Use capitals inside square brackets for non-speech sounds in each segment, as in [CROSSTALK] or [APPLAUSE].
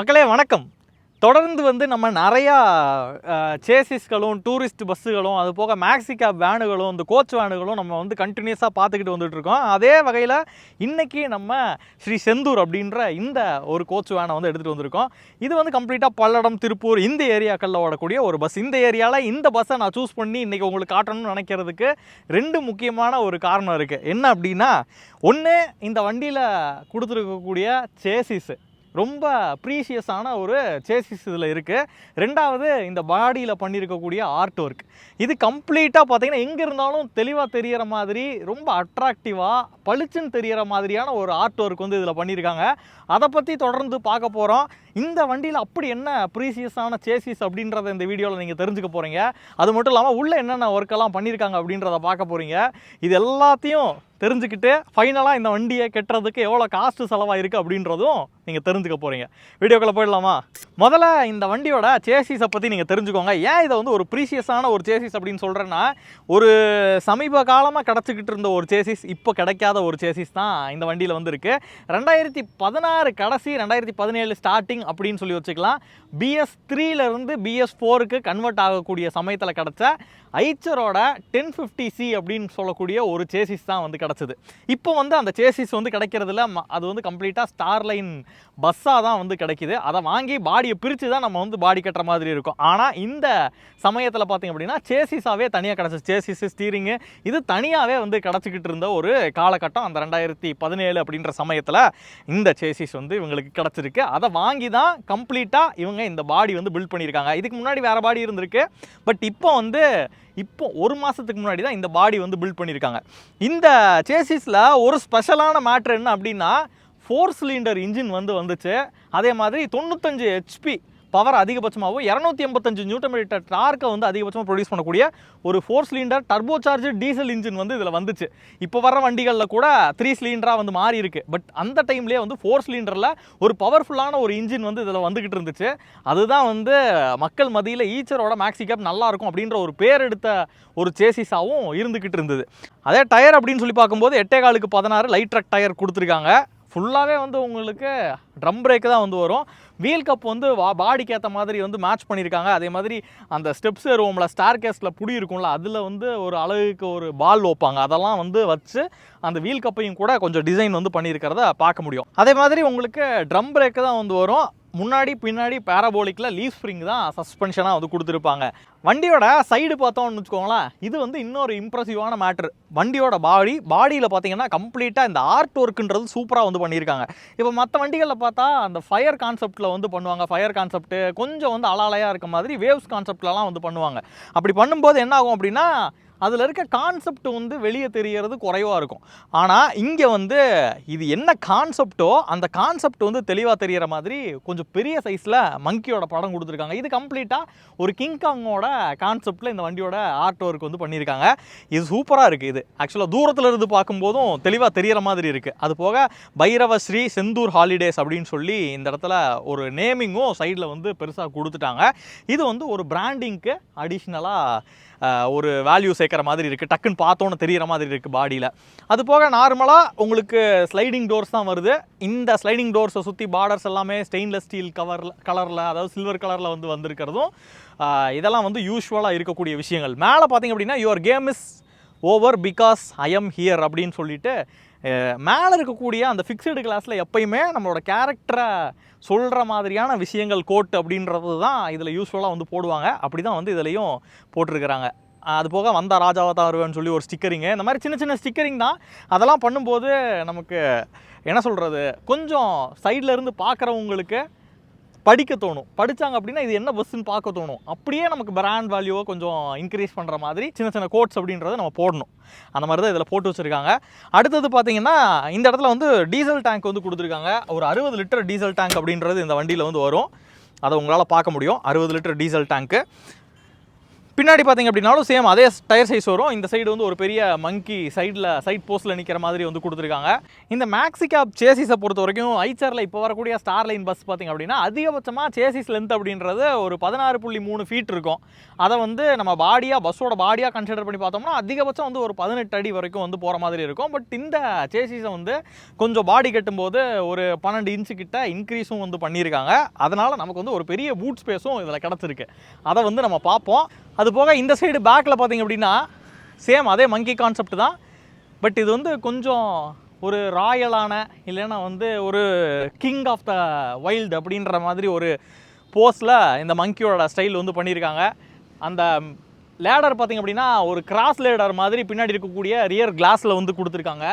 மக்களே வணக்கம். தொடர்ந்து வந்து நம்ம நிறையா சேசிஸ்களும் டூரிஸ்ட் பஸ்ஸுகளும் அது போக மேக்ஸி வேனுகளும் இந்த கோச் வேனுகளும் நம்ம வந்து கண்டினியூஸாக பார்த்துக்கிட்டு வந்துட்டுருக்கோம். அதே வகையில் இன்றைக்கி நம்ம ஸ்ரீ செந்தூர் அப்படின்ற இந்த ஒரு கோச் வேனை வந்து எடுத்துகிட்டு வந்திருக்கோம். இது வந்து கம்ப்ளீட்டாக பல்லடம் திருப்பூர் இந்த ஏரியாக்களில் ஓடக்கூடிய ஒரு பஸ். இந்த ஏரியாவில் இந்த பஸ்ஸை நான் சூஸ் பண்ணி இன்றைக்கி உங்களுக்கு காட்டணும்னு நினைக்கிறதுக்கு ரெண்டு முக்கியமான ஒரு காரணம் இருக்குது என்ன அப்படின்னா ஒன்று இந்த வண்டியில் கொடுத்துருக்கக்கூடிய சேசிஸ். ரொம்ப ப்ரீஷியஸான ஒரு சேசிஸ் இதில் இருக்குது ரெண்டாவது இந்த பாடியில் பண்ணியிருக்கக்கூடிய ஆர்ட் ஒர்க் இது கம்ப்ளீட்டாக பார்த்தீங்கன்னா எங்கே இருந்தாலும் தெளிவாக தெரிகிற மாதிரி ரொம்ப அட்ராக்டிவாக பளிச்சுன்னு தெரிகிற மாதிரியான ஒரு ஆர்ட் ஒர்க் வந்து இதில் பண்ணியிருக்காங்க அதை பற்றி தொடர்ந்து பார்க்க போகிறோம் இந்த வண்டியில் அப்படி என்ன ப்ரீசியஸான சேசிஸ் அப்படின்றத இந்த வீடியோவில் நீங்கள் தெரிஞ்சுக்க போகிறீங்க அது மட்டும் இல்லாமல் உள்ளே என்னென்ன ஒர்க்கெல்லாம் பண்ணியிருக்காங்க அப்படின்றத பார்க்க போகிறீங்க இது எல்லாத்தையும் தெரிஞ்சுக்கிட்டு ஃபைனலாக இந்த வண்டியை கெட்டுறதுக்கு எவ்வளோ காஸ்ட்டு செலவாயிருக்கு அப்படின்றதும் நீங்கள் தெரிஞ்சுக்க போகிறீங்க வீடியோக்குள்ளே போயிடலாமா? முதல்ல இந்த வண்டியோட சேசிஸை பற்றி நீங்கள் தெரிஞ்சுக்கோங்க. ஏன் இதை வந்து ஒரு ப்ரீசியஸான ஒரு சேசிஸ் அப்படின்னு சொல்கிறேன்னா ஒரு சமீப காலமாக கிடச்சிக்கிட்டு இருந்த ஒரு சேசிஸ் இப்போ கிடைக்காத ஒரு சேசிஸ் தான் இந்த வண்டியில் வந்து இருக்குது ரெண்டாயிரத்தி பதினாறு கடைசி ரெண்டாயிரத்தி பதினேழு ஸ்டார்டிங் அப்படின்னு சொல்லி வச்சுக்கலாம். பிஎஸ் த்ரீலேருந்து பிஎஸ் ஃபோருக்கு கன்வெர்ட் ஆகக்கூடிய சமயத்தில் கிடச்ச ஐச்சரோட டென் ஃபிஃப்டி சி அப்படின்னு சொல்லக்கூடிய ஒரு சேசிஸ் தான் வந்து கிடச்சிது. இப்போ வந்து அந்த சேசிஸ் வந்து கிடைக்கிறதுல ம- அது வந்து கம்ப்ளீட்டாக ஸ்டார் லைன் பஸ்ஸாக தான் வந்து கிடைக்கிது. அதை வாங்கி பாடியை பிரித்து தான் நம்ம வந்து பாடி கட்டுற மாதிரி இருக்கும். ஆனால் இந்த சமயத்தில் பார்த்தீங்க அப்படின்னா சேசிஸாகவே தனியாக கிடச்சிது சேசிஸ் ஸ்டீரிங்கு இது தனியாகவே வந்து கிடச்சிக்கிட்டு இருந்த ஒரு காலகட்டம் அந்த ரெண்டாயிரத்தி பதினேழு அப்படின்ற சமயத்தில் இந்த சேசிஸ் வந்து இவங்களுக்கு கிடச்சிருக்கு. அதை வாங்கி தான் கம்ப்ளீட்டாக இவங்க இந்த பாடி வந்து பில்ட் பண்ணியிருக்காங்க. இதுக்கு முன்னாடி வேறு பாடி இருந்திருக்கு. பட் இப்போ வந்து இப்போ ஒரு மாதத்துக்கு முன்னாடி தான் இந்த பாடி வந்து பில்ட் பண்ணியிருக்காங்க இந்த சேசிஸில் ஒரு ஸ்பெஷலான மேட்ரு என்ன அப்படின்னா ஃபோர் சிலிண்டர் இன்ஜின் வந்து வந்துச்சு. அதே மாதிரி தொண்ணூத்தஞ்சு ஹெச்பி பவர் அதிகபட்சமாகவும் இரநூத்தி எண்பத்தஞ்சு நியூட்டன் மீட்டர் டார்க்கை வந்து அதிகபட்சமாக ப்ரொடியூஸ் பண்ணக்கூடிய ஒரு four cylinder turbo charge diesel engine வந்து இதில் வந்துச்சு. இப்போ வர வண்டிகளில் கூட த்ரீ சிலிண்டராக வந்து மாறி இருக்கு. பட் அந்த டைம்லேயே வந்து ஃபோர் சிலிண்டரில் ஒரு பவர்ஃபுல்லான ஒரு இன்ஜின் வந்து இதில் வந்துக்கிட்டு இருந்துச்சு. அதுதான் வந்து மக்கள் மத்தியில் ஈச்சரோட மேக்ஸி கேப் அப்படின்ற ஒரு பேர் எடுத்த ஒரு சேசிஸாகவும் இருந்துக்கிட்டு இருந்தது. அதே டயர் அப்படின்னு சொல்லி பார்க்கும்போது எட்டே காலுக்கு பதினாறு லைட் ட்ரக் டயர் கொடுத்துருக்காங்க. ஃபுல்லாகவே வந்து உங்களுக்கு ட்ரம் பிரேக்கு தான் வந்து வரும். வீல் கப் வந்து வா பாடிக்கு ஏற்ற மாதிரி வந்து மேட்ச் பண்ணியிருக்காங்க அதே மாதிரி அந்த ஸ்டெப்ஸ் ஏறுவோம்ல ஸ்டார் கேஸில் புடி இருக்கும்ல அதில் வந்து ஒரு அழகுக்கு ஒரு பால் வைப்பாங்க. அதெல்லாம் வந்து வச்சு அந்த வீல் கப்பையும் கூட கொஞ்சம் டிசைன் வந்து பண்ணியிருக்கிறத பார்க்க முடியும். அதே மாதிரி உங்களுக்கு ட்ரம் பிரேக்கு தான் வந்து வரும். முன்னாடி பின்னாடி பேராபோலிக்கில் லீஃப் ஸ்ப்ரிங் தான் சஸ்பென்ஷனாக வந்து கொடுத்துருப்பாங்க. வண்டியோட சைடு பார்த்தோம்னு வச்சுக்கோங்களேன் இது வந்து இன்னொரு இம்ப்ரெசிவான மேட்ரு வண்டியோட பாடி பாடியில் பார்த்தீங்கன்னா கம்ப்ளீட்டாக இந்த ஆர்ட் ஒர்க்குன்றது சூப்பராக வந்து பண்ணியிருக்காங்க. இப்போ மற்ற வண்டிகளில் பார்த்தா அந்த ஃபயர் கான்செப்ட்டில் வந்து பண்ணுவாங்க. ஃபயர் கான்செப்ட்டு கொஞ்சம் வந்து அலாலையாக இருக்க மாதிரி வேவ்ஸ் கான்செப்ட்லலாம் வந்து பண்ணுவாங்க. அப்படி பண்ணும்போது என்ன ஆகும் அப்படின்னா அதில் இருக்க கான்செப்ட் வந்து வெளியே தெரியறது குறைவாக இருக்கும். ஆனால் இங்கே வந்து இது என்ன கான்செப்டோ அந்த கான்செப்ட் வந்து தெளிவாக தெரியிற மாதிரி கொஞ்சம் பெரிய சைஸில் மங்கியோட படம் கொடுத்துருக்காங்க. இது கம்ப்ளீட்டாக ஒரு கிங்காங்கோட கான்செப்டில் இந்த வண்டியோட ஆர்ட் ஒர்க் வந்து பண்ணியிருக்காங்க இது சூப்பராக இருக்குது இது. ஆக்சுவலாக தூரத்தில் இருந்து பார்க்கும்போதும் தெளிவாக தெரிகிற மாதிரி இருக்குது அது போக பைரவ ஸ்ரீ செந்தூர் ஹாலிடேஸ் அப்படின்னு சொல்லி இந்த இடத்துல ஒரு நேமிங்கும் சைடில் வந்து பெருசாக கொடுத்துட்டாங்க. இது வந்து ஒரு பிராண்டிங்க்கு அடிஷ்னலாக ஒரு வேல்யூ சேர்க்குற மாதிரி இருக்குது டக்குன்னு பார்த்தோன்னு தெரியிற மாதிரி இருக்குது பாடியில் அது போக நார்மலாக உங்களுக்கு ஸ்லைடிங் டோர்ஸ் தான் வருது. இந்த ஸ்லைடிங் டோர்ஸை சுற்றி பார்டர்ஸ் எல்லாமே ஸ்டெயின்லெஸ் ஸ்டீல் கவரில் கலரில் அதாவது சில்வர் கலரில் வந்து வந்திருக்கிறதும் இதெல்லாம் வந்து யூஸ்வலாக இருக்கக்கூடிய விஷயங்கள். மேலே பார்த்தீங்க அப்படின்னா your game is over because I am here அப்படின்னு சொல்லிட்டு மேலே இருக்கக்கூடிய அந்த ஃபிக்ஸ்டு கிளாஸில் எப்பயுமே நம்மளோட கேரக்டரை சொல்கிற மாதிரியான விஷயங்கள் கோட் அப்படின்றது தான் இதில் யூஸ்ஃபுல்லாக வந்து போடுவாங்க. அப்படி தான் வந்து இதுலேயும் போட்டிருக்கிறாங்க. அது போக வந்தா ராஜாவா தான் வருவேன்னு சொல்லி ஒரு ஸ்டிக்கரிங்கு இந்த மாதிரி சின்ன சின்ன ஸ்டிக்கரிங் தான். அதெல்லாம் பண்ணும்போது நமக்கு என்ன சொல்கிறது கொஞ்சம் சைடில் இருந்து பார்க்குறவங்களுக்கு படிக்க தோணும். படித்தாங்க அப்படின்னா இது என்ன பஸ்ஸுன்னு பார்க்க தோணும். அப்படியே நமக்கு பிராண்ட் வேல்யூவை கொஞ்சம் இன்க்ரீஸ் பண்ணுற மாதிரி சின்ன சின்ன கோட்ஸ் அப்படின்றத நம்ம போடணும். அந்த மாதிரி தான் இதில் போட்டு வச்சுருக்காங்க. அடுத்தது பார்த்தீங்கன்னா இந்த இடத்துல வந்து டீசல் டேங்க் வந்து கொடுத்துருக்காங்க. ஒரு அறுபது லிட்டர் டீசல் டேங்க் அப்படின்றது இந்த வண்டியில் வந்து வரும். அதை உங்களால் பார்க்க முடியும். அறுபது லிட்டர் டீசல் டேங்க்கு பின்னாடி பார்த்தீங்க அப்படின்னாலும் சேம் அதே டயர் சைஸ் வரும். இந்த சைடு வந்து ஒரு பெரிய மங்கி சைடில் சைட் போஸ்ட்டில் நிற்கிற மாதிரி வந்து கொடுத்துருக்காங்க. இந்த மேக்ஸி கேப் சேசிஸை பொறுத்த வரைக்கும் ஐச்சரில் இப்போ வரக்கூடிய ஸ்டார் லைன் பஸ் பார்த்தீங்க அப்படின்னா அதிகபட்சமாக சேசிஸ் லென்த் அப்படின்றது ஒரு பதினாறு புள்ளி மூணு ஃபீட் இருக்கும். அதை வந்து நம்ம பாடியாக பஸ்ஸோட பாடியாக கன்சிடர் பண்ணி பார்த்தோம்னா அதிகபட்சம் வந்து ஒரு பதினெட்டு அடி வரைக்கும் வந்து போகிற மாதிரி இருக்கும். பட் இந்த சேசிஸை வந்து கொஞ்சம் பாடி கட்டும்போது ஒரு பன்னெண்டு இன்ச்சு கிட்ட இன்க்ரீஸும் வந்து பண்ணியிருக்காங்க. அதனால் நமக்கு வந்து ஒரு பெரிய பூட் ஸ்பேஸும் இதில் கிடச்சிருக்கு. அதை வந்து நம்ம பார்ப்போம். அது போக இந்த சைடு பேக்கில் பார்த்தீங்க அப்படின்னா சேம் அதே மங்கி கான்செப்ட் தான். பட் இது வந்து கொஞ்சம் ஒரு ராயலான இல்லைன்னா வந்து ஒரு கிங் ஆஃப் த வைல்டு அப்படின்ற மாதிரி ஒரு போஸில் இந்த மங்கியோட ஸ்டைல் வந்து பண்ணியிருக்காங்க. அந்த லேடர் பார்த்தீங்க அப்படின்னா ஒரு கிராஸ் லேடர் மாதிரி பின்னாடி இருக்கக்கூடிய ரியர் கிளாஸில் வந்து கொடுத்துருக்காங்க.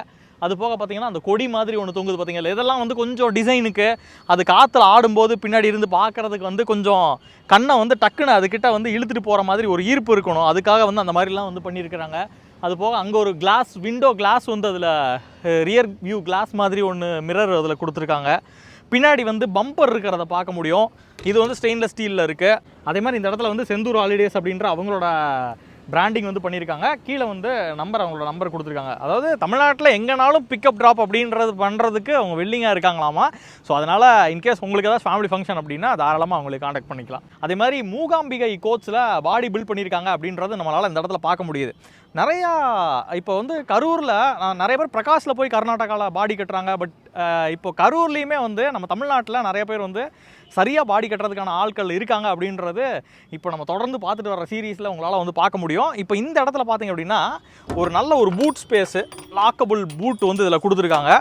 அது போக பார்த்தீங்கன்னா அந்த கொடி மாதிரி ஒன்று தொங்குது பார்த்தீங்களா? இதெல்லாம் வந்து கொஞ்சம் டிசைனுக்கு அது காற்றுல ஆடும்போது பின்னாடி இருந்து பார்க்கறதுக்கு வந்து கொஞ்சம் கண்ணை வந்து டக்குன்னு அதுக்கிட்ட வந்து இழுத்துட்டு போகிற மாதிரி ஒரு ஈர்ப்பு இருக்கணும். அதுக்காக வந்து அந்த மாதிரிலாம் வந்து பண்ணியிருக்கிறாங்க. அது போக அங்கே ஒரு கிளாஸ் விண்டோ கிளாஸ் வந்து அதில் ரியர் வியூ கிளாஸ் மாதிரி ஒன்று மிரர் அதில் கொடுத்துருக்காங்க. பின்னாடி வந்து பம்பர் இருக்கிறத பார்க்க முடியும். இது வந்து ஸ்டெயின்லெஸ் ஸ்டீலில் இருக்குது அதே மாதிரி இந்த இடத்துல வந்து செந்தூர் ஹாலிடேஸ் அப்படின்ற அவங்களோட பிராண்டிங் வந்து பண்ணியிருக்காங்க. கீழே வந்து நம்பர் அவங்களோட நம்பர் கொடுத்துருக்காங்க. அதாவது தமிழ்நாட்டில் எங்கேனாலும் பிக்கப் ட்ராப் அப்படின்றது பண்ணுறதுக்கு அவங்க வில்லிங்காக இருக்காங்களாமா? ஸோ அதனால் இன்கேஸ் உங்களுக்கு ஏதாவது ஃபேமிலி ஃபங்க்ஷன் அப்படின்னா தாராளமாக அவங்களுக்கு காண்டாக்ட் பண்ணிக்கலாம். அதே மாதிரி மூகாம்பிகை கோச்சில் பாடி பில்ட் பண்ணியிருக்காங்க அப்படின்றது நம்மளால் இந்த இடத்துல பார்க்க முடியுது. நிறையா இப்போ வந்து கரூரில் நிறைய பேர் பிரகாஷில் போய் கர்நாடகாவில் பாடி கட்டுறாங்க. பட் இப்போ கரூர்லேயுமே வந்து நம்ம தமிழ்நாட்டில் நிறைய பேர் வந்து சரியாக பாடி கட்டுறதுக்கான ஆட்கள் இருக்காங்க அப்படின்றது இப்போ நம்ம தொடர்ந்து பார்த்துட்டு வர சீரீஸில் உங்களால் வந்து பார்க்க முடியும். இப்போ இந்த இடத்துல பார்த்தீங்க அப்படின்னா ஒரு நல்ல ஒரு பூட் ஸ்பேஸு லாக்கபிள் பூட் வந்து இதில் கொடுத்துருக்காங்க.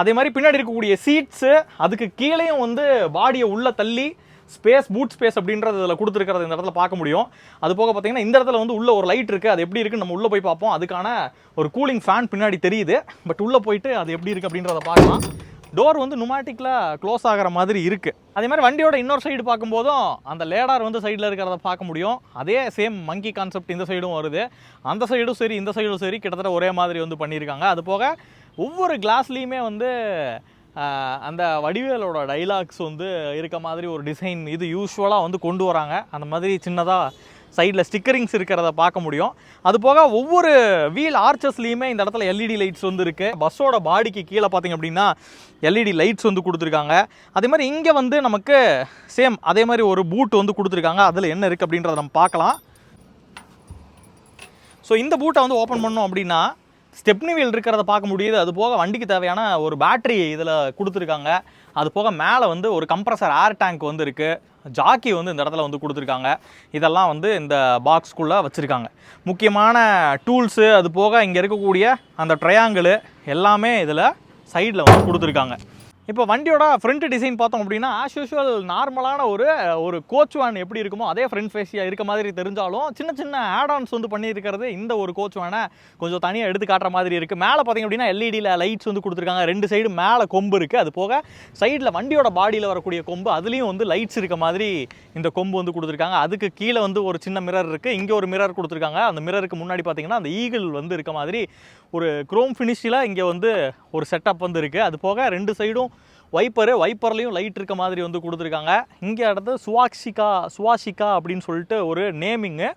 அதே மாதிரி பின்னாடி இருக்கக்கூடிய சீட்ஸு அதுக்கு கீழேயும் வந்து பாடியை உள்ளே தள்ளி ஸ்பேஸ் பூட் ஸ்பேஸ் அப்படின்றது இதில் கொடுத்துருக்கிறது இந்த இடத்துல பார்க்க முடியும். அது போக பார்த்தீங்கன்னா இந்த இடத்துல வந்து உள்ள ஒரு லைட் இருக்குது அது எப்படி இருக்குன்னு நம்ம உள்ளே போய் பார்ப்போம். அதுக்கான ஒரு கூலிங் ஃபேன் பின்னாடி தெரியுது. பட் உள்ளே போயிட்டு அது எப்படி இருக்குது அப்படின்றத பார்க்கலாம். டோர் வந்து நுமாட்டிக்கில் க்ளோஸ் ஆகிற மாதிரி இருக்குது அதே மாதிரி வண்டியோட இன்னொரு சைடு பார்க்கும்போதும் அந்த லேடார் வந்து சைடில் இருக்கிறத பார்க்க முடியும். அதே சேம் மங்கி கான்செப்ட் இந்த சைடும் வருது. அந்த சைடும் சரி இந்த சைடும் சரி கிட்டத்தட்ட ஒரே மாதிரி வந்து பண்ணியிருக்காங்க. அது போக ஒவ்வொரு கிளாஸ்லேயுமே வந்து அந்த வடிவேலோட டைலாக்ஸ் வந்து இருக்க மாதிரி ஒரு டிசைன் இது யூஸ்வலாக வந்து கொண்டு வராங்க. அந்த மாதிரி சின்னதாக சைடில் ஸ்டிக்கரிங்ஸ் இருக்கிறத பார்க்க முடியும். அது போக ஒவ்வொரு வீல் ஆர்ச்சஸ்லேயுமே இந்த இடத்துல எல்இடி லைட்ஸ் வந்து இருக்குது பஸ்ஸோட பாடிக்கு கீழே பார்த்திங்க அப்படின்னா எல்இடி லைட்ஸ் வந்து கொடுத்துருக்காங்க. அதே மாதிரி இங்கே வந்து நமக்கு சேம் அதே மாதிரி ஒரு பூட் வந்து கொடுத்துருக்காங்க. அதில் என்ன இருக்குது அப்படின்றத நம்ம பார்க்கலாம். ஸோ இந்த பூட்டை வந்து ஓப்பன் பண்ணோம் அப்படின்னா ஸ்டெப்னி வீல் இருக்கிறத பார்க்க முடியுது. அது போக வண்டிக்கு தேவையான ஒரு பேட்டரி இதில் கொடுத்துருக்காங்க. அது போக மேலே வந்து ஒரு கம்ப்ரஸர் ஏர் டேங்க் வந்து இருக்குது ஜாக்கி வந்து இந்த இடத்துல வந்து கொடுத்துருக்காங்க. இதெல்லாம் வந்து இந்த பாக்ஸ்க்குள்ளே வச்சுருக்காங்க. முக்கியமான டூல்ஸு அது போக இங்கே இருக்கக்கூடிய அந்த ட்ரையாங்கிள் எல்லாமே இதில் சைடில் வந்து கொடுத்துருக்காங்க. இப்போ வண்டியோட ஃப்ரண்ட் டிசைன் பார்த்தோம் அப்படின்னா ஆஸ் யூஷுவல் நார்மலான ஒரு ஒரு கோச் வேன் எப்படி இருக்குமோ அதே ஃப்ரண்ட் ஃபேஸியாக இருக்க மாதிரி தெரிஞ்சாலும் சின்ன சின்ன ஆடான்ஸ் வந்து பண்ணியிருக்கிறது இந்த ஒரு கோச் வேனை கொஞ்சம் தனியாக எடுத்து காட்டுற மாதிரி இருக்குது மேலே பார்த்தீங்க அப்படின்னா எல்இடியில் லைட்ஸ் வந்து கொடுத்துருக்காங்க. ரெண்டு சைடு மேலே கொம்பு இருக்குது அது போக சைடில் வண்டியோட பாடியில் வரக்கூடிய கொம்பு அதுலேயும் வந்து லைட்ஸ் இருக்க மாதிரி இந்த கொம்பு வந்து கொடுத்துருக்காங்க. அதுக்கு கீழே வந்து ஒரு சின்ன மிரர் இருக்குது இங்கே ஒரு மிரர் கொடுத்துருக்காங்க. அந்த மிரருக்கு முன்னாடி பார்த்தீங்கன்னா அந்த ஈகிள் வந்து இருக்க மாதிரி ஒரு குரோம் ஃபினிஷில் இங்கே வந்து ஒரு செட்டப் வந்து இருக்குது அது போக ரெண்டு சைடும் வைப்பரு வைப்பர்லேயும் லைட் இருக்க மாதிரி வந்து கொடுத்துருக்காங்க. இங்கே அடுத்து சுவாக்ஷிகா சுவாஷிகா அப்படின்னு சொல்லிட்டு ஒரு நேமிங்கு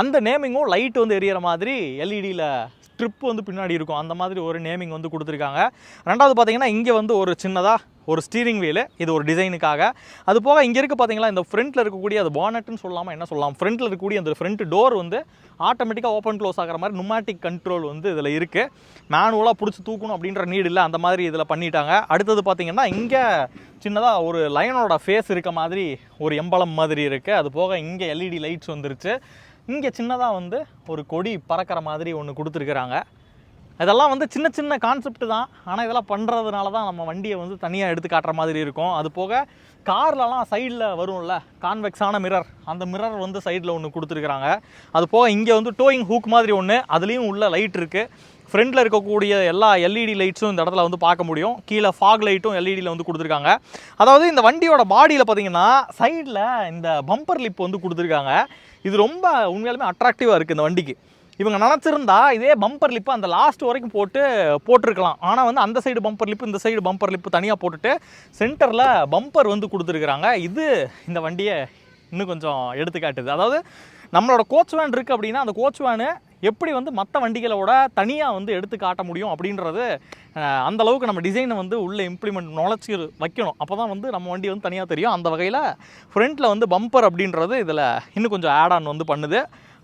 அந்த நேமிங்கும் லைட் வந்து எரியற மாதிரி எல்இடியில் ஸ்ட்ரிப் வந்து பின்னாடி இருக்கும். அந்த மாதிரி ஒரு நேமிங் வந்து கொடுத்துருக்காங்க. ரெண்டாவது பார்த்தீங்கன்னா இங்கே வந்து ஒரு சின்னதாக ஒரு ஸ்டீரிங் வீலு இது ஒரு டிசைனுக்காக அது போக இங்கே இருக்குது பார்த்தீங்களா இந்த ஃப்ரண்ட்டில் இருக்கக்கூடிய அது பானட்னு சொல்லாமல் என்ன சொல்லலாம் ஃப்ரண்ட்டில் இருக்கக்கூடிய அந்த ஃப்ரண்ட் டோர் வந்து ஆட்டோமேட்டிக்காக ஓப்பன் க்ளோஸ் ஆகிற மாதிரி நுமாட்டிக் கண்ட்ரோல் வந்து இதில் இருக்குது மேனுவலாக பிடிச்சி தூக்கணும் அப்படின்ற நீடு இல்லை அந்த மாதிரி இதில் பண்ணிட்டாங்க. அடுத்தது பார்த்தீங்கன்னா இங்கே சின்னதாக ஒரு லைனோட ஃபேஸ் இருக்க மாதிரி ஒரு எம்பளம் மாதிரி இருக்குது அது போக இங்கே எல்இடி லைட்ஸ் வந்துருச்சு. இங்கே சின்னதாக வந்து ஒரு கொடி பறக்கிற மாதிரி ஒன்று கொடுத்துருக்குறாங்க. இதெல்லாம் வந்து சின்ன சின்ன கான்செப்ட் தான். ஆனால் இதெல்லாம் பண்ணுறதுனால தான் நம்ம வண்டியை வந்து தனியாக எடுத்து காட்டுற மாதிரி இருக்கும். அது போக கார்லலாம் சைடில் வரும்ல கான்வெக்ஸான மிரர் அந்த மிரர் வந்து சைடில் ஒன்று கொடுத்துருக்குறாங்க. அது போக இங்கே வந்து டோயிங் ஹூக் மாதிரி ஒன்று அதுலேயும் உள்ள லைட் இருக்குது ஃப்ரண்டில் இருக்கக்கூடிய எல்லா எல்இடி லைட்ஸும் இந்த இடத்துல வந்து பார்க்க முடியும். கீழே ஃபாக் லைட்டும் எல்இடியில் வந்து கொடுத்துருக்காங்க. அதாவது இந்த வண்டியோட பாடியில் பார்த்தீங்கன்னா சைடில் இந்த பம்பர் லிப் வந்து கொடுத்துருக்காங்க. இது ரொம்ப உண்மையாலுமே அட்ராக்டிவாக இருக்குது இந்த வண்டிக்கு. இவங்க நினச்சிருந்தா இதே பம்பர் லிப்பு அந்த லாஸ்ட் வரைக்கும் போட்டு போட்டிருக்கலாம். ஆனால் வந்து அந்த சைடு பம்பர் லிப்பு இந்த சைடு பம்பர் லிப்பு தனியாக போட்டுட்டு சென்டரில் பம்பர் வந்து கொடுத்துருக்குறாங்க. இது இந்த வண்டியை இன்னும் கொஞ்சம் எடுத்துக்காட்டுது அதாவது நம்மளோட கோச் வேன் இருக்குது அப்படின்னா அந்த கோச் வேனு எப்படி வந்து மற்ற வண்டிகளோட தனியாக வந்து எடுத்து காட்ட முடியும் அப்படின்றது அந்தளவுக்கு அந்த அளவுக்கு நம்ம டிசைனை வந்து உள்ளே இம்ப்ளிமெண்ட் நுழைச்சி வைக்கணும். அப்போ தான் வந்து நம்ம வண்டி வந்து தனியாக தெரியும். அந்த வகையில் ஃப்ரண்ட்டில் வந்து பம்பர் அப்படின்றது இதில் இன்னும் கொஞ்சம் ஆட் ஆன் வந்து பண்ணுது.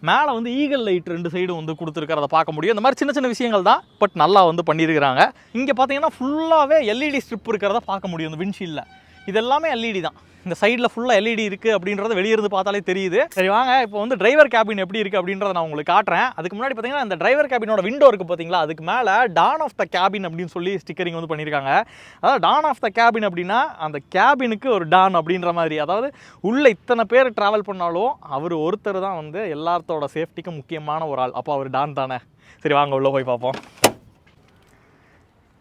மேலே வந்து ஈகல் லைட் ரெண்டு சைடும் வந்து கொடுத்துருக்கிறத பார்க்க முடியும். இந்த மாதிரி சின்ன சின்ன விஷயங்கள் தான். பட் நல்லா வந்து பண்ணியிருக்கிறாங்க. இங்கே பார்த்தீங்கன்னா ஃபுல்லாகவே எல்இடி ஸ்ட்ரிப் இருக்கிறத பார்க்க முடியும். இந்த விண்ட்ஷீல்டில் இது எல்லாமே எல்இடி தான். இந்த சைடில் ஃபுல்லாக எல்இடி இருக்குது அப்படின்றத வெளியிருந்து பார்த்தாலே தெரியுது. சரி வாங்க. இப்போ வந்து டிரைவர் கேபின் எப்படி இருக்குது அப்படின்றத நான் உங்களுக்கு காட்டுறேன். அதுக்கு முன்னாடி பார்த்தீங்கன்னா இந்த டிரைவர் கேபினோட விண்டோ இருக்குது பார்த்தீங்களா? அதுக்கு மேலே டான் ஆஃப் த கேபின் அப்படின்னு சொல்லி ஸ்டிக்கரிங் வந்து பண்ணியிருக்காங்க. அதாவது டான் ஆஃப் த கேபின் அப்படின்னா அந்த கேபினுக்கு ஒரு டான் அப்படின்ற மாதிரி. அதாவது உள்ளே இத்தனை பேர் ட்ராவல் பண்ணாலும் அவர் ஒருத்தர் தான் வந்து எல்லாத்தோட சேஃப்டிக்கும் முக்கியமான ஒரு ஆள். அப்போ அவர் டான் தானே. சரி வாங்க உள்ளே போய் பார்ப்போம்.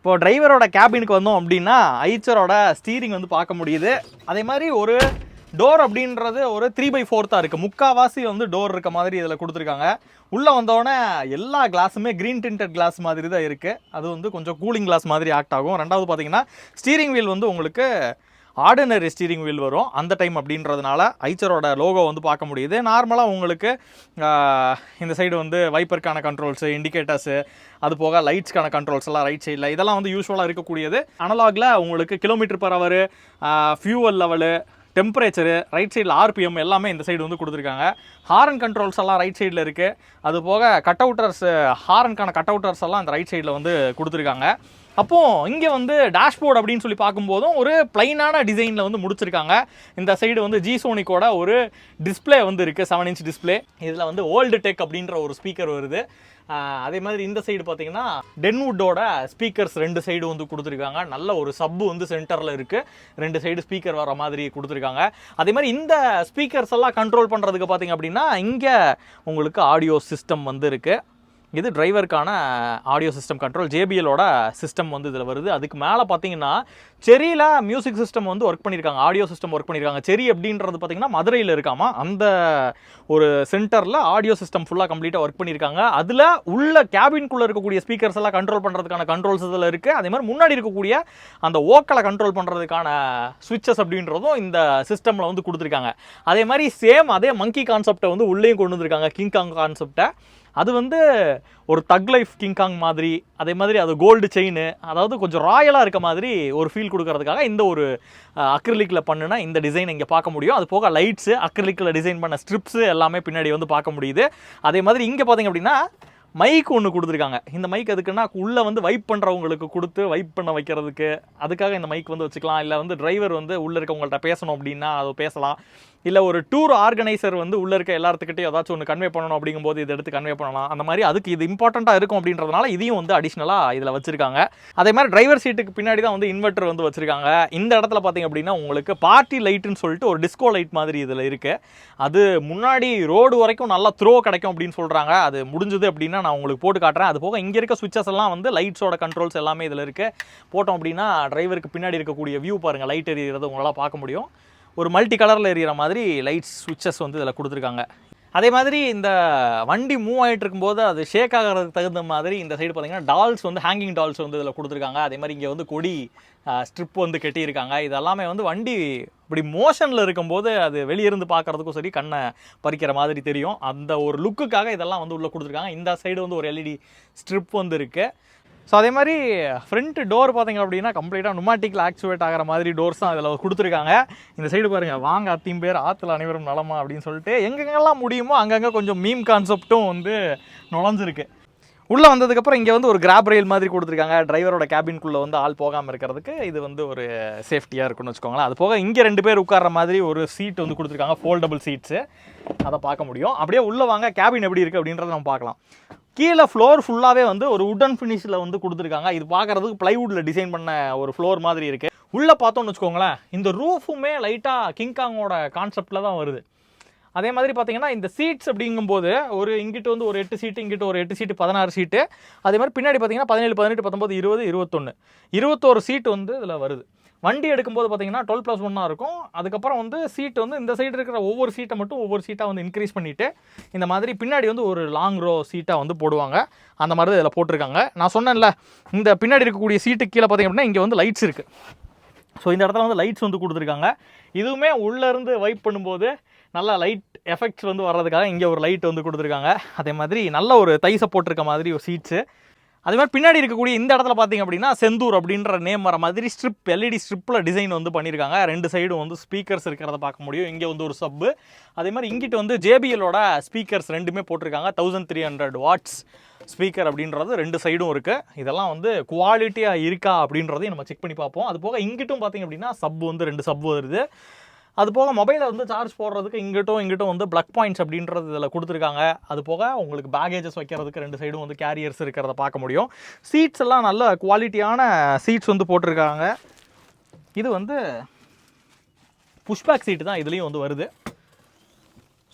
இப்போ டிரைவரோட கேபினுக்கு வந்தோம் அப்படின்னா ஐச்சரோட ஸ்டீரிங் வந்து பார்க்க முடியுது. அதே மாதிரி ஒரு டோர் அப்படின்றது ஒரு த்ரீ பை ஃபோர்த்தாக இருக்குது முக்காவாசி வந்து டோர் இருக்க மாதிரி இதில் கொடுத்துருக்காங்க. உள்ளே வந்தோடனே எல்லா கிளாஸுமே க்ரீன் டிண்டட் கிளாஸ் மாதிரி தான் இருக்குது அது வந்து கொஞ்சம் கூலிங் கிளாஸ் மாதிரி ஆக்ட் ஆகும். ரெண்டாவது பார்த்தீங்கன்னா ஸ்டீரிங் வீல் வந்து உங்களுக்கு ஆர்டினரி ஸ்டீரிங் வீல் வரும். அந்த டைம் அப்படின்றதுனால ஐச்சரோட லோகோ வந்து பார்க்க முடியுது. நார்மலாக உங்களுக்கு இந்த சைடு வந்து வைப்பருக்கான கண்ட்ரோல்ஸு இண்டிகேட்டர்ஸு அது போக லைட்ஸ்க்கான கண்ட்ரோல்ஸ் எல்லாம் ரைட் சைடில் இதெல்லாம் வந்து யூஸ்வலாக இருக்கக்கூடியது. அனலாகில் உங்களுக்கு kilometre per hour fuel level temperature right சைடில் ஆர்பிஎம் எல்லாமே இந்த சைடு வந்து கொடுத்துருக்காங்க. ஹாரன் கண்ட்ரோல்ஸ் எல்லாம் ரைட் சைடில் இருக்குது அது போக கட் அவுட்டர்ஸ் ஹாரனுக்கான கட் அவுட்டர்ஸ் எல்லாம் அந்த ரைட் சைடில் வந்து கொடுத்துருக்காங்க. அப்போது இங்கே வந்து டேஷ்போர்ட் அப்படின்னு சொல்லி பார்க்கும்போதும் ஒரு பிளைனான டிசைனில் வந்து முடிச்சிருக்காங்க. இந்த சைடு வந்து ஜி சோனிக்கோட ஒரு டிஸ்ப்ளே வந்து இருக்குது செவன் இன்ச் டிஸ்ப்ளே இதில் வந்து ஓல்டு டெக் அப்படின்ற ஒரு ஸ்பீக்கர் வருது. அதே மாதிரி இந்த சைடு பார்த்தீங்கன்னா டென்வுட்டோட ஸ்பீக்கர்ஸ் ரெண்டு சைடு வந்து கொடுத்துருக்காங்க. நல்ல ஒரு சப்பு வந்து சென்டரில் இருக்குது ரெண்டு சைடு ஸ்பீக்கர் வர மாதிரி கொடுத்துருக்காங்க. அதே மாதிரி இந்த ஸ்பீக்கர்ஸ் எல்லாம் கண்ட்ரோல் பண்ணுறதுக்கு பார்த்தீங்க அப்படின்னா இங்கே உங்களுக்கு ஆடியோ சிஸ்டம் வந்து இருக்குது இது டிரைவருக்கான ஆடியோ சிஸ்டம் கண்ட்ரோல் ஜேபிஎலோட சிஸ்டம் வந்து இதில் வருது. அதுக்கு மேலே பார்த்தீங்கன்னா செரியில் மியூசிக் சிஸ்டம் வந்து ஒர்க் பண்ணியிருக்காங்க ஆடியோ சிஸ்டம் ஒர்க் பண்ணியிருக்காங்க செரி அப்படின்றது பார்த்தீங்கன்னா மதுரையில் இருக்காமா? அந்த ஒரு சென்டரில் ஆடியோ சிஸ்டம் ஃபுல்லாக கம்ப்ளீட்டாக ஒர்க் பண்ணியிருக்காங்க அதில் உள்ள கேபின்குள்ளே இருக்கக்கூடிய ஸ்பீக்கர்ஸ் எல்லாம் கண்ட்ரோல் பண்ணுறதுக்கான கண்ட்ரோல்ஸ் இதில் இருக்குது அதே மாதிரி முன்னாடி இருக்கக்கூடிய அந்த ஓக்களை கண்ட்ரோல் பண்ணுறதுக்கான சுவிட்சஸ் அப்படின்றதும் இந்த சிஸ்டமில் வந்து கொடுத்துருக்காங்க. அதே மாதிரி சேம் அதே மங்கி கான்செப்டை வந்து உள்ளேயும் கொண்டு வந்திருக்காங்க. கிங் காங் கான்செப்டை அது வந்து ஒரு தக் லைஃப் கிங்காங் மாதிரி அதே மாதிரி அது கோல்டு செயின் அதாவது கொஞ்சம் ராயலாக இருக்க மாதிரி ஒரு ஃபீல் கொடுக்கறதுக்காக இந்த ஒரு அக்ரிலிக்கில் பண்ணுனா இந்த டிசைன் இங்கே பார்க்க முடியும். அது போக லைட்ஸு அக்ரிலிக்கில் டிசைன் பண்ண ஸ்ட்ரிப்ஸு எல்லாமே பின்னாடி வந்து பார்க்க முடியுது. அதே மாதிரி இங்கே பார்த்தீங்க அப்படின்னா மைக் ஒன்று கொடுத்துருக்காங்க. இந்த மைக் எதுக்குன்னா உள்ளே வந்து வைப் பண்ணுறவங்களுக்கு கொடுத்து வைப் பண்ண வைக்கிறதுக்கு. அதுக்காக இந்த மைக் வந்து வச்சுக்கலாம். இல்லை வந்து டிரைவர் வந்து உள்ளே இருக்கவங்கள்ட்ட பேசணும் அப்படின்னா அதை பேசலாம். இல்லை ஒரு டூர் ஆர்கனைசர் வந்து உள்ளே இருக்க எல்லாத்துக்கிட்டே ஏதாச்சும் ஒன்று கன்வே பண்ணணும் அப்படிங்கும்போது இதை எடுத்து கன்வே பண்ணலாம். அந்த மாதிரி அதுக்கு இது இம்பார்ட்டண்ட்டாக இருக்கும் அப்படின்றதுனால இதையும் வந்து அடிஷ்னலாக இதில் வச்சிருக்காங்க. அதே மாதிரி டிரைவர் சீட்டுக்கு பின்னாடி தான் வந்து இன்வெர்டர் வந்து வச்சிருக்காங்க. இந்த இடத்துல பார்த்தீங்க அப்படின்னா உங்களுக்கு பார்ட்டி லைட்டுன்னு சொல்லிட்டு ஒரு டிஸ்கோ லைட் மாதிரி இதில் இருக்குது அது முன்னாடி ரோடு வரைக்கும் நல்லா த்ரோ கிடைக்கும் அப்படின்னு சொல்கிறாங்க அது முடிஞ்சது அப்படின்னா நான் உங்களுக்கு போட்டு காட்டுறேன். அது போக இங்கே இருக்க சுவிச்சஸ் எல்லாம் வந்து லைட்ஸோட கண்ட்ரோல்ஸ் எல்லாமே இதில் இருக்குது போட்டோம் அப்படின்னா டிரைவருக்கு பின்னாடி இருக்கக்கூடிய வியூ பாருங்கள் லைட் எரியிறது உங்களால் பார்க்க முடியும். ஒரு மல்டி கலரில் எரியிற மாதிரி லைட்ஸ் சுவிச்சஸ் வந்து இதில் கொடுத்துருக்காங்க. அதே மாதிரி இந்த வண்டி மூவ் ஆகிட்டு இருக்கும்போது அது ஷேக் ஆகிறதுக்கு தகுந்த மாதிரி இந்த சைடு பார்த்தீங்கன்னா டால்ஸ் வந்து ஹேங்கிங் டால்ஸ் வந்து இதில் கொடுத்துருக்காங்க. அதே மாதிரி இங்கே வந்து கொடி ஸ்ட்ரிப் வந்து கட்டியிருக்காங்க. இது எல்லாமே வந்து வண்டி இப்படி மோஷனில் இருக்கும்போது அது வெளியிருந்து பார்க்கறதுக்கும் சரி கண்ணை பறிக்கிற மாதிரி தெரியும். அந்த ஒரு லுக்குக்காக இதெல்லாம் வந்து உள்ளே கொடுத்துருக்காங்க. இந்த சைடு வந்து ஒரு எல்இடி ஸ்ட்ரிப் வந்து இருக்குது ஸோ அதே மாதிரி ஃப்ரண்ட் டோர் பார்த்தீங்க அப்படின்னா கம்ப்ளீட்டாக நுமாட்டிக்கில் ஆக்சுவேட் ஆகிற மாதிரி டோர்ஸ் தான் அதில் கொடுத்துருக்காங்க. இந்த சைடு பாருங்கள் வாங்க அத்தையும் பேர் ஆற்றுல அனைவரும் நலமா அப்படின்னு சொல்லிட்டு எங்கெங்கெல்லாம் முடியுமோ அங்கங்கே கொஞ்சம் மீம் கான்செப்ட்டும் வந்து நுழைஞ்சிருக்கு. உள்ளே வந்ததுக்கப்புறம் இங்கே வந்து ஒரு கிராப் ரயில் மாதிரி கொடுத்துருக்காங்க. டிரைவரோட கேபின்குள்ளே வந்து ஆள் போகாமல் இருக்கிறதுக்கு இது வந்து ஒரு சேஃப்டியாக இருக்குன்னு வச்சுக்கோங்களேன். அது போக இங்கே ரெண்டு பேர் உட்கார்ற மாதிரி ஒரு சீட் வந்து கொடுத்துருக்காங்க ஃபோல்டபுள் சீட்ஸு அதை பார்க்க முடியும். அப்படியே உள்ளே வாங்க கேபின் எப்படி இருக்குது அப்படின்றத நம்ம பார்க்கலாம். கீழே ஃப்ளோர் ஃபுல்லாகவே வந்து ஒரு உடன் ஃபினிஷில் வந்து கொடுத்துருக்காங்க. இது பார்க்குறதுக்கு ப்ளைவுட்டில் டிசைன் பண்ண ஒரு ஃப்ளோர் மாதிரி இருக்குது உள்ளே பார்த்தோம்னு வச்சுக்கோங்களேன் இந்த ரூஃபுமே லைட்டாக கிங்காங்கோட கான்செப்டில் தான் வருது. அதே மாதிரி பார்த்தீங்கன்னா இந்த சீட்ஸ் அப்படிங்கும்போது ஒரு இங்கிட்டு வந்து ஒரு எட்டு சீட்டு இங்கிட்டு ஒரு எட்டு சீட்டு பதினாறு சீட்டு அதே மாதிரி பின்னாடி பார்த்தீங்கன்னா பதினேழு பதினெட்டு பத்தொம்பது இருபது இருபத்தொன்று இருபத்தோரு சீட்டு வந்து இதில் வருது. வண்டி எடுக்கும்போது பார்த்தீங்கன்னா டுவெல் ப்ளஸ் ஒன்னாக இருக்கும். அதுக்கப்புறம் வந்து சீட் வந்து இந்த சைடு இருக்கிற ஒவ்வொரு சீட்டை மட்டும் ஒவ்வொரு சீட்டாக வந்து இன்க்ரீஸ் பண்ணிவிட்டு இந்த மாதிரி பின்னாடி வந்து ஒரு லாங் ரோ சீட்டாக வந்து போடுவாங்க. அந்த மாதிரி இதில் போட்டிருக்காங்க. நான் சொன்னேன்ல இந்த பின்னாடி இருக்கக்கூடிய சீட்டு கீழே பார்த்தீங்க அப்படின்னா இங்கே வந்து லைட்ஸ் இருக்குது ஸோ இந்த இடத்துல வந்து லைட்ஸ் வந்து கொடுத்துருக்காங்க. இதுவுமே உள்ளேருந்து வைப் பண்ணும்போது நல்லா லைட் எஃபெக்ட்ஸ் வந்து வர்றதுக்காக இங்கே ஒரு லைட் வந்து கொடுத்துருக்காங்க. அதே மாதிரி நல்ல ஒரு தைசை போட்டிருக்க மாதிரி ஒரு சீட்ஸு அதே மாதிரி பின்னாடி இருக்கக்கூடிய இந்த இடத்துல பார்த்தீங்க அப்படின்னா செந்தூர் அப்படின்ற நேம் வர மாதிரி ஸ்ட்ரிப் எல்இடி ஸ்ட்ரிப்பில் டிசைன் வந்து பண்ணியிருக்காங்க. ரெண்டு சைடும் வந்து ஸ்பீக்கர்ஸ் இருக்கிறத பார்க்க முடியும். இங்கே வந்து ஒரு சப்பு அதே மாதிரி இங்கிட்டு வந்து ஜேபிஎலோட ஸ்பீக்கர்ஸ் ரெண்டுமே போட்டிருக்காங்க. Thousand three hundred watts speaker அப்படின்றது ரெண்டு சைடும் இருக்குது இதெல்லாம் வந்து குவாலிட்டியாக இருக்கா அப்படின்றதையும் நம்ம செக் பண்ணி பார்ப்போம். அது போக இங்கிட்டும் பார்த்தீங்க அப்படின்னா சப் வந்து ரெண்டு சப் வருது. அது போக மொபைலை வந்து சார்ஜ் போடுறதுக்கு இங்கிட்டும் இங்கிட்டும் வந்து ப்ளக் பாயிண்ட்ஸ் அப்படின்றது இதில் கொடுத்துருக்காங்க. அது போக உங்களுக்கு பேகேஜஸ் வைக்கிறதுக்கு ரெண்டு சைடும் வந்து கேரியர்ஸ் இருக்கிறத பார்க்க முடியும். சீட்ஸ் எல்லாம் நல்ல குவாலிட்டியான சீட்ஸ் வந்து போட்டிருக்காங்க. இது வந்து புஷ்பேக் சீட்டு தான் இதுலேயும் வந்து வருது.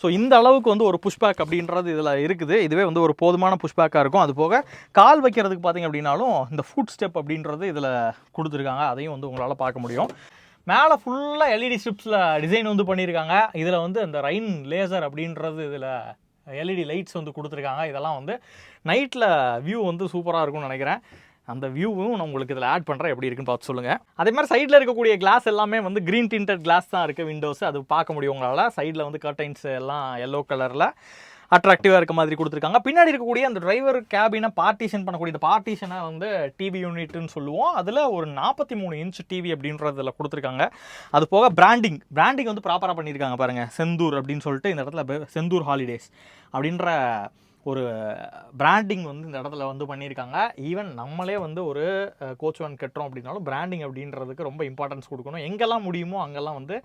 ஸோ இந்த அளவுக்கு வந்து ஒரு புஷ்பேக் அப்படின்றது இதில் இருக்குது. இதுவே வந்து ஒரு போதுமான புஷ்பேக்காக இருக்கும். அது போக கால் வைக்கிறதுக்கு பார்த்தீங்க அப்படின்னாலும் இந்த ஃபுட் ஸ்டெப் அப்படின்றது இதில் கொடுத்துருக்காங்க. அதையும் வந்து உங்களால் பார்க்க முடியும். மேலே ஃபுல்லாக எல்இடி ஸ்ட்ரிப்ஸில் டிசைன் வந்து பண்ணியிருக்காங்க இதில் வந்து அந்த ரைன் லேசர் அப்படின்றது இதில் எல்இடி லைட்ஸ் வந்து கொடுத்துருக்காங்க. இதெல்லாம் வந்து நைட்டில் வியூ வந்து சூப்பராக இருக்கும்னு நினைக்கிறேன். அந்த வியூவும் நான் உங்களுக்கு இதில் ஆட் பண்ணுறேன் எப்படி இருக்குன்னு பார்த்து சொல்லுங்கள் அதே மாதிரி சைடில் இருக்கக்கூடிய கிளாஸ் எல்லாமே வந்து க்ரீன் டிண்டட் கிளாஸ் தான் இருக்குது விண்டோஸ் அது பார்க்க முடியும் உங்களால். சைடில் வந்து கர்டைன்ஸ் எல்லாம் எல்லோ கலரில் அட்ராக்டிவாக இருக்க மாதிரி கொடுத்துருக்காங்க. பின்னாடி இருக்கக்கூடிய அந்த டிரைவர் கேபினை பார்ட்டிஷன் பண்ணக்கூடிய இந்த பார்ட்டிஷனை வந்து டிவி யூனிட்னு சொல்லுவோம். அதில் ஒரு நாற்பத்தி மூணு இன்ச் டிவி அப்படின்றதில் கொடுத்துருக்காங்க. அது போக பிராண்டிங் பிராண்டிங் வந்து ப்ராப்பராக பண்ணியிருக்காங்க பாருங்கள் செந்தூர் அப்படின்னு சொல்லிட்டு இந்த இடத்துல செந்தூர் ஹாலிடேஸ் அப்படின்ற ஒரு பிராண்டிங் வந்து இந்த இடத்துல வந்து பண்ணியிருக்காங்க. ஈவன் நம்மளே வந்து ஒரு கோச் ஒன் கட்டுறோம் அப்படின்னாலும் பிராண்டிங் அப்படின்றதுக்கு ரொம்ப இம்பார்ட்டன்ஸ் கொடுக்கணும். எங்கெல்லாம் முடியுமோ அங்கெல்லாம் வந்து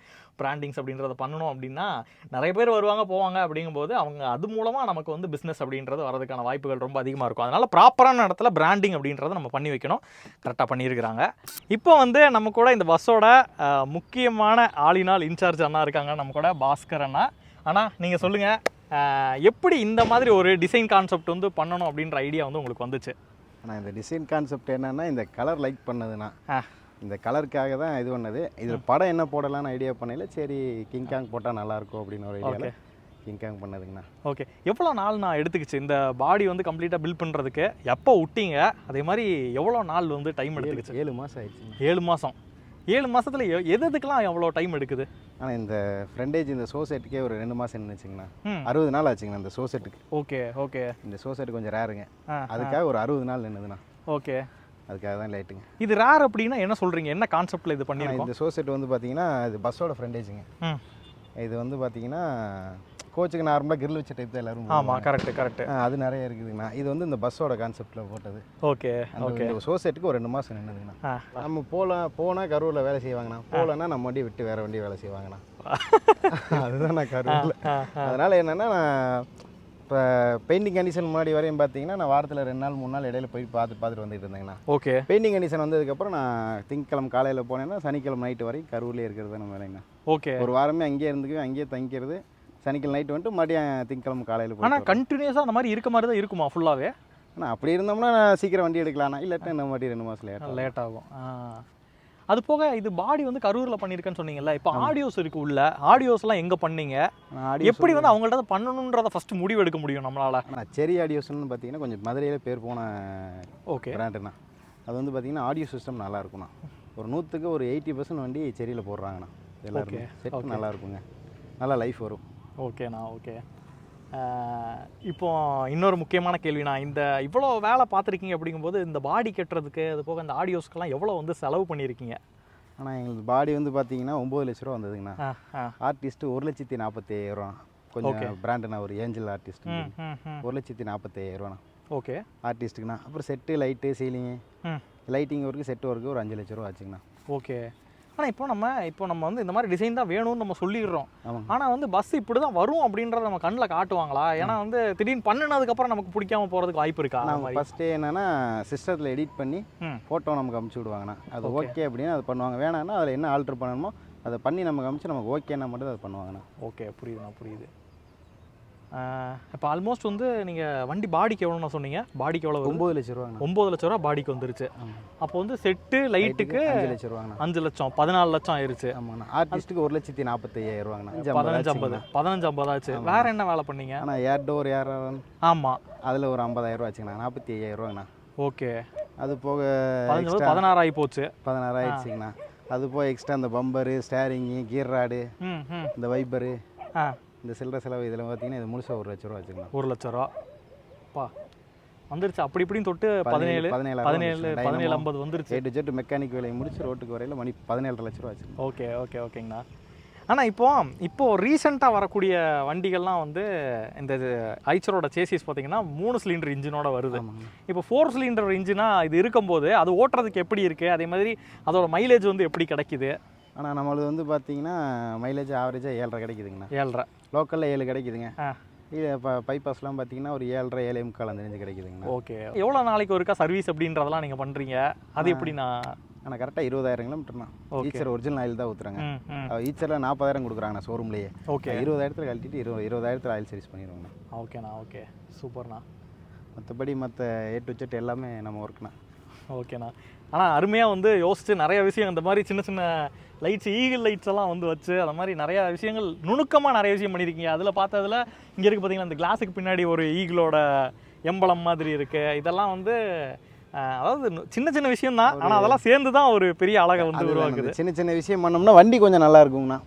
பிராண்டிங்ஸ் அப்படின்றத பண்ணணும் அப்படின்னா நிறைய பேர் வருவாங்க போவாங்க அப்படிங்கும்போது அவங்க அது மூலமாக நமக்கு வந்து பிஸ்னஸ் அப்படின்றது வரதுக்கான வாய்ப்புகள் ரொம்ப அதிகமாக இருக்கும். அதனால் ப்ராப்பரான இடத்துல பிராண்டிங் அப்படின்றத நம்ம பண்ணி வைக்கணும். கரெக்டாக பண்ணியிருக்கிறாங்க. இப்போ வந்து நம்ம கூட இந்த பஸ்ஸோட முக்கியமான ஆளினால் இன்சார்ஜ் அண்ணா இருக்காங்க. நம்ம கூட பாஸ்கர் அண்ணா. அண்ணா நீங்கள் சொல்லுங்கள் எப்படி இந்த மாதிரி ஒரு டிசைன் கான்செப்ட் வந்து பண்ணணும் அப்படின்ற ஐடியா வந்து உங்களுக்கு வந்துச்சு? ஆனால் இந்த டிசைன் கான்செப்ட் என்னன்னா இந்த கலர் லைக் பண்ணதுண்ணா ஆ. இந்த கலருக்காக தான் இது பண்ணது. இதில் படம் என்ன போடலாம்னு ஐடியா பண்ணல சரி கிங்காங் போட்டால் நல்லாயிருக்கும் அப்படின்னு ஒரு ஐடியாவில் கிங்காங் பண்ணதுங்கண்ணா. ஓகே. எவ்வளோ நாள் நான் எடுத்துக்கிச்சு இந்த பாடி வந்து கம்ப்ளீட்டாக பில்ட் பண்ணுறதுக்கு எப்போ விட்டீங்க? அதே மாதிரி எவ்வளோ நாள் வந்து டைம் எடுத்துக்கிச்சு? ஏழு மாதம் ஆயிடுச்சுங்க ஏழு மாதம் ஏழு மாசத்துல எ எது எதுக்கெல்லாம் எவ்வளோ டைம் எடுக்குது? ஆனால் இந்த ஃப்ரெண்டேஜ் இந்த சோசைட்டுக்கே ஒரு ரெண்டு மாதம் நின்றுச்சுங்கண்ணா ம். அறுபது நாள் ஆச்சுங்கண்ணா இந்த சோசைட்டுக்கு ஓகே ஓகே. இந்த சோசைட்டு கொஞ்சம் ரேருங்க அதுக்காக ஒரு அறுபது நாள் நின்றுதுண்ணா ஓகே. அதுக்காக தான் லேட்டுங்க இது ரேர் அப்படின்னா என்ன சொல்கிறீங்க என்ன கான்செப்டில் இது பண்ணியிருக்கோம்? இந்த சோசைட் வந்து பார்த்தீங்கன்னா இது பஸ்ஸோட ஃப்ரெண்டேஜுங்க இது வந்து பார்த்தீங்கன்னா கோச்சுக்கு நார்மலாக கிரில் வச்ச டைப் தான் எல்லாரும் ஆமாம் கரெக்ட் கரெக்ட் அது நிறைய இருக்குதுங்கண்ணா. இது வந்து இந்த பஸ்ஸோட கான்செப்டில் போட்டது. Okay okay. சோசைட்டுக்கு ஒரு ரெண்டு மாதம் நின்றுதுங்கண்ணா நம்ம போகலாம் போனால் கரூரில் வேலை செய்வாங்கண்ணா. போகலன்னா நம்ம வண்டி விட்டு வேறு வண்டி வேலை செய்வாங்கண்ணா. [LAUGHS] அதுதான் நான் கரூரில் அதனால் என்னென்னா நான் இப்போ பெயிண்டிங் கண்டிஷன் முன்னாடி வரையும் பார்த்தீங்கன்னா நான் வாரத்தில் ரெண்டு நாள் மூணு நாள் இடையில போய் பார்த்து பார்த்துட்டு வந்துட்டு இருந்தேங்கண்ணா. ஓகே. பெயிண்டிங் கண்டிஷன் வந்ததுக்கப்புறம் நான் திங்கக்கிழமை காலையில் போனேன்னா சனிக்கிழமை நைட்டு வரைக்கும் கரூர்லேயே இருக்கிறது தான் வேலைங்கண்ணா. ஓகே. ஒரு வாரமே அங்கேயே இருந்துக்குவேன் அங்கேயே தங்கிக்கிறது. சனிக்கிழமை நைட்டு வந்துட்டு மறுபடியும் திங்கக்கிழமை காலையில் ஆனால் கண்டினியூஸாக அந்த மாதிரி இருக்க மாதிரி தான் இருக்குமா ஃபுல்லாகவே ஆனால் அப்படி இருந்தோம்னா நான் சீக்கிரம் வண்டி எடுக்கலாம்ண்ணா இல்லாட்டா இந்த மாதிரி ரெண்டு மாதம் லேட் லேட் ஆகும். அது போக இது பாடி வந்து கரூரில் பண்ணியிருக்கேன்னு சொன்னீங்கல்ல இப்போ ஆடியோஸ் இருக்கு உள்ள. ஆடியோஸ்லாம் எங்கே பண்ணீங்க? எப்படி வந்து அவங்கள்ட்ட பண்ணணுன்றத ஃபர்ஸ்ட் முடிவு எடுக்க முடியும் நம்மளால. செரி ஆடியோஸ்னு பார்த்தீங்கன்னா கொஞ்சம் மதுரையில் பேர் போன ஓகே பிராண்டுண்ணா அது வந்து பார்த்தீங்கன்னா ஆடியோ சிஸ்டம் நல்லா இருக்கும்ண்ணா ஒரு நூற்றுக்கு ஒரு எயிட்டி பர்சன்ட் வண்டி செரியில் போடுறாங்கண்ணா. எல்லாருமே. செட் நல்லா இருக்குங்க. நல்லா லைஃப் வரும். ஓகேண்ணா ஓகே இப்போ இன்னொரு முக்கியமான கேள்விண்ணா இந்த இவ்வளோ வேலை பார்த்துருக்கீங்க அப்படிங்கும்போது இந்த பாடி கட்டுறதுக்கு அது போக இந்த ஆடியோஸ்க்கெல்லாம் எவ்வளோ வந்து செலவு பண்ணியிருக்கீங்க? ஆனால் எங்களுக்கு பாடி வந்து பார்த்தீங்கன்னா ஒம்பது லட்ச ரூபா வந்ததுங்கண்ணா. ஆர்டிஸ்ட்டு ஒரு லட்சத்தி நாற்பத்தி ஐயாயிரம் கொஞ்சம் பிராண்டுண்ணா ஒரு ஏஞ்சல் ஆர்டிஸ்ட் ஒரு லட்சத்தி நாற்பத்தி ஐயாயிரம்ண்ணா ஓகே ஆர்டிஸ்ட்டுக்குண்ணா அப்புறம் set light ceiling lighting work set work ஒரு அஞ்சு லட்ச ரூபா ஆச்சுங்கண்ணா. ஓகே ஆனால் இப்போ நம்ம இப்போ நம்ம வந்து இந்த மாதிரி டிசைன் தான் வேணும்னு நம்ம சொல்லிடுறோம். ஆனால் வந்து பஸ் இப்படி தான் வரும் அப்படின்றத நம்ம கண்ணில் காட்டுவாங்களா? ஏன்னா வந்து திடீர்னு பண்ணினதுக்கப்புறம் நமக்கு பிடிக்காம போகிறதுக்கு வாய்ப்பு இருக்கா? ஃபஸ்ட்டே என்னென்னா சிஸ்டத்தில் எடிட் பண்ணி ஃபோட்டோ நமக்கு அமுச்சு விடுவாங்கண்ணா. அது ஓகே. அப்படின்னு அது பண்ணுவாங்க. வேணாம்னா அதில் என்ன ஆல்ட்ரு பண்ணணுமோ அதை பண்ணி நமக்கு அமுச்சு நமக்கு ஓகேன்னா மட்டும் அதை பண்ணுவாங்கண்ணா. ஓகே புரியுதுண்ணா புரியுது. இப்போ ஆல்மோஸ்ட் வந்து நீங்கள் வண்டி பாடிக்கு எவ்வளோண்ணா சொன்னீங்க? பாடிக்கு எவ்வளோ ஒம்பது லட்ச ரூபாங்கண்ணா. ஒம்பது லட்ச ரூபா பாடிக்கு வந்துருச்சு. அப்போ வந்து செட்டு லைட்டுக்கு அஞ்சு லட்ச ரூபாங்கண்ணா. அஞ்சு லட்சம் பதினாலு லட்சம் ஆயிருச்சு. ஆமாண்ணா. ஆர்டிஸ்ட்டுக்கு ஒரு லட்சத்தி நாற்பத்தி ஐயாயிரம் ரூபாங்கண்ணா. பதினஞ்சு ஐம்பது பதினஞ்சு ஐம்பது ஆச்சு. வேற என்ன வேலை பண்ணீங்க? ஆனால் ஏர் டோர் ஏர் ஆமாம் அதில் ஒரு ஐம்பதாயிரம் ரூபா ஆச்சுங்கண்ணா. நாற்பத்தி ஐயாயிரம் ரூபாங்கண்ணா. ஓகே. அது போக பதினாறு ஆகி போச்சு. பதினாறு ஆயிடுச்சுங்கண்ணா. அது போக எக்ஸ்ட்ரா இந்த பம்பரு ஸ்டேரிங்கு கீர் ராடு இந்த வைப்பரு இந்த சில்லற செலவு இதில் பார்த்தீங்கன்னா இது முழுசாக ஒரு லட்ச ரூபா வச்சுக்கலாம். ஒரு லட்ச ரூபா. பா வந்துருச்சு. அப்படி இப்படின்னு தொட்டு பதினேழு பதினேழு பதினேழு பதினேழு ஐம்பது வந்துருச்சு. ஏ டு ஜெட் மெக்கானிக் வேலையை முடிச்சு ரோட்டுக்கு வரையில் மணி பதினேழு லட்ச ரூபா வச்சுக்கலாம். ஓகே ஓகே ஓகேங்கண்ணா. ஆனால் இப்போ இப்போ ரீசெண்டாக வரக்கூடிய வண்டிகள்லாம் வந்து இந்த ஐச்சரோட சேசிஸ் பார்த்தீங்கன்னா மூணு சிலிண்டர் இன்ஜினோட வருது. இப்போ ஃபோர் சிலிண்டர் இன்ஜினா இது இருக்கும்போது அது ஓட்டுறதுக்கு எப்படி இருக்குது அதே மாதிரி அதோட மைலேஜ் வந்து எப்படி கிடைக்குது? ஆனால் நம்மளது வந்து பார்த்தீங்கன்னா மைலேஜ் ஆவரேஜாக ஏழரை கிடைக்குதுங்கண்ணா. ஏழ்ரை. லோக்கலில் ஏழு கிடைக்குதுங்க. இது இப்போ பைபாஸ்லாம் பார்த்தீங்கன்னா ஒரு ஏழரை ஏழே முக்கால் அந்த ரேஞ்சு கிடைக்குதுங்கண்ணா. ஓகே. எவ்வளோ நாளைக்கு ஒருக்கா சர்வீஸ் அப்படின்றதெல்லாம் நீங்கள் பண்ணுறீங்க அது எப்படிண்ணா ஆனால் கரெக்டாக இருபதாயிரம் கிலோமீட்டர்னா. ஈச்சர் ஒரிஜினல் ஆயில் தான் ஊற்றுறாங்க ஈச்சரில் நாற்பதாயிரம் கொடுக்குறாங்கண்ணா ஷோரூம்லேயே ஓகே. இருபதாயிரத்தில் கழட்டிட்டு இருபது இருபதாயிரத்தில் ஆயில் சர்வீஸ் பண்ணிடுவோங்கண்ணா. ஓகேண்ணா ஓகே. சூப்பர்ண்ணா. மற்றபடி மற்ற ஏ டு செட் எல்லாமே நம்ம ஒர்க்ண்ணா ஓகேண்ணா ஆனால் அருமையாக வந்து யோசிச்சு நிறைய விஷயம் இந்த மாதிரி சின்ன சின்ன லைட்ஸ் ஈகிள் லைட்ஸ் எல்லாம் வந்து வச்சு அந்த மாதிரி நிறைய விஷயங்கள் நுணுக்கமாக நிறைய விஷயம் பண்ணியிருக்கீங்க. அதில் பார்த்ததுல இங்கே இருக்கு பார்த்தீங்கன்னா அந்த கிளாஸுக்கு பின்னாடி ஒரு ஈகிளோட எம்பளம் மாதிரி இருக்குது இதெல்லாம் வந்து அதாவது சின்ன சின்ன விஷயம் தான் ஆனால் அதெல்லாம் சேர்ந்து தான் ஒரு பெரிய அழகை வந்து உருவாக்குது. அந்த சின்ன சின்ன விஷயம் பண்ணோம்னா வண்டி கொஞ்சம் நல்லா இருக்குங்கண்ணா.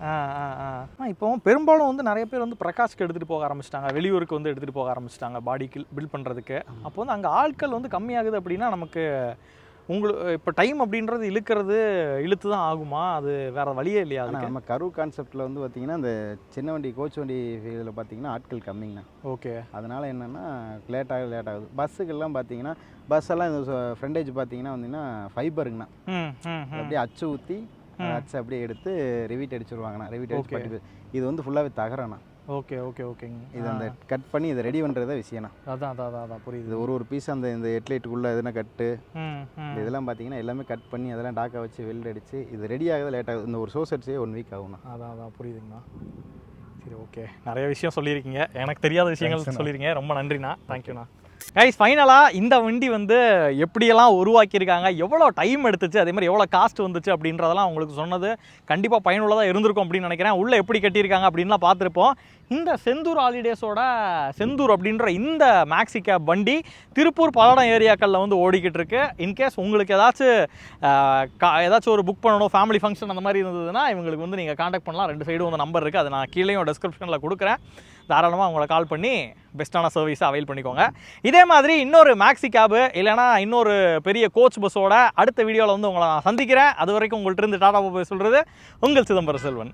இப்போ பெரும்பாலும் வந்து நிறைய பேர் வந்து பிரகாஷ்க்கு எடுத்துகிட்டு போக ஆரம்பிச்சிட்டாங்க. வெளியூருக்கு வந்து எடுத்துகிட்டு போக ஆரம்பிச்சிட்டாங்க பாடிக்கு பில்ட் பண்ணுறதுக்கு அப்போ வந்து அங்கே ஆட்கள் வந்து கம்மியாகுது அப்படின்னா நமக்கு உங்களுக்கு இப்போ டைம் அப்படின்றது இழுக்கிறது இழுத்து தான் ஆகுமா? அது வேற வழியே இல்லையா நம்ம கரு கான்செப்டில் வந்து பார்த்தீங்கன்னா இந்த சின்ன வண்டி கோச் வண்டி இதில் பார்த்தீங்கன்னா ஆட்கள் கம்மிங்கண்ணா. ஓகே. அதனால் என்னென்னா லேட் ஆகுது லேட் ஆகுது. பஸ்ஸுக்கெல்லாம் பார்த்தீங்கன்னா பஸ் எல்லாம் இந்த ஃப்ரண்டேஜ் பார்த்தீங்கன்னா வந்தீங்கன்னா ஃபைபருங்கண்ணா அப்படியே அச்சு ஊற்றி அச்சு அப்படியே எடுத்து ரிவீட் அடிச்சிருவாங்கண்ணா. ரிவீட் அடிச்சு இது வந்து ஃபுல்லாகவே தகரண்ணா. ஓகே ஓகே ஓகேங்க. இது அந்த கட் பண்ணி இதை ரெடி பண்ணுறதா விஷயம்ண்ணா. அதான் அதான் அதான் அதான். புரியுது. இது ஒரு ஒரு பீஸ் அந்த இந்த ஹெட்லைட்டுக்குள்ளே எதுனா கட்டு இதெல்லாம் பார்த்தீங்கன்னா எல்லாமே கட் பண்ணி அதெல்லாம் டாக்கா வச்சு வெல்ட் அடிச்சு இது ரெடி ஆகுது லேட் ஆகுது. இந்த ஒரு சோஸ் அடிச்சே ஒன் வீக் ஆகும்ண்ணா. அதான் அதான் புரியுதுங்கண்ணா. சரி ஓகே. நிறைய விஷயம் சொல்லியிருக்கீங்க. எனக்கு தெரியாத விஷயங்கள் சொல்லியிருக்கீங்க. ரொம்ப நன்றிண்ணா. தேங்க்யூண்ணா கைஸ் ஃபைனலாக இந்த வண்டி வந்து எப்படியெல்லாம் உருவாக்கியிருக்காங்க எவ்வளோ டைம் எடுத்துச்சு அதே மாதிரி எவ்வளோ காஸ்ட் வந்துச்சு அப்படின்றதெல்லாம் உங்களுக்கு சொன்னது கண்டிப்பாக பயனுள்ளதாக இருந்திருக்கும் அப்படின்னு நினைக்கிறேன். உள்ளே எப்படி கட்டியிருக்காங்க அப்படின்லாம் பார்த்துருப்போம். இந்த செந்தூர் ஹாலிடேஸோட செந்தூர் அப்படின்ற இந்த மேக்ஸி கேப் வண்டி திருப்பூர் பல்லடம் ஏரியாக்களில் வந்து ஓடிக்கிட்டு இருக்கு இன்கேஸ் உங்களுக்கு ஏதாச்சும் கா- ஏதாச்சும் ஒரு புக் பண்ணணும் ஃபேமிலி ஃபங்க்ஷன் அந்த மாதிரி இருந்ததுன்னா இவங்களுக்கு வந்து நீங்கள் காண்டாக்ட் பண்ணலாம். ரெண்டு சைடும் வந்து நம்பர் இருக்குது அதை நான் கீழேயும் டிஸ்கிரிப்ஷனில் கொடுக்குறேன். தாராளமாக உங்களை கால் பண்ணி பெஸ்ட்டான சர்வீஸை அவைல் பண்ணிக்கோங்க. இதே மாதிரி இன்னொரு மேக்ஸி கேபு இல்லைனா இன்னொரு பெரிய கோச் பஸ்ஸோட அடுத்த வீடியோவில் வந்து உங்களை நான் சந்திக்கிறேன். அது வரைக்கும் உங்கள்கிட்ட இருந்து டாடா போய் சொல்கிறது உங்கள் சிதம்பரம் செல்வன்.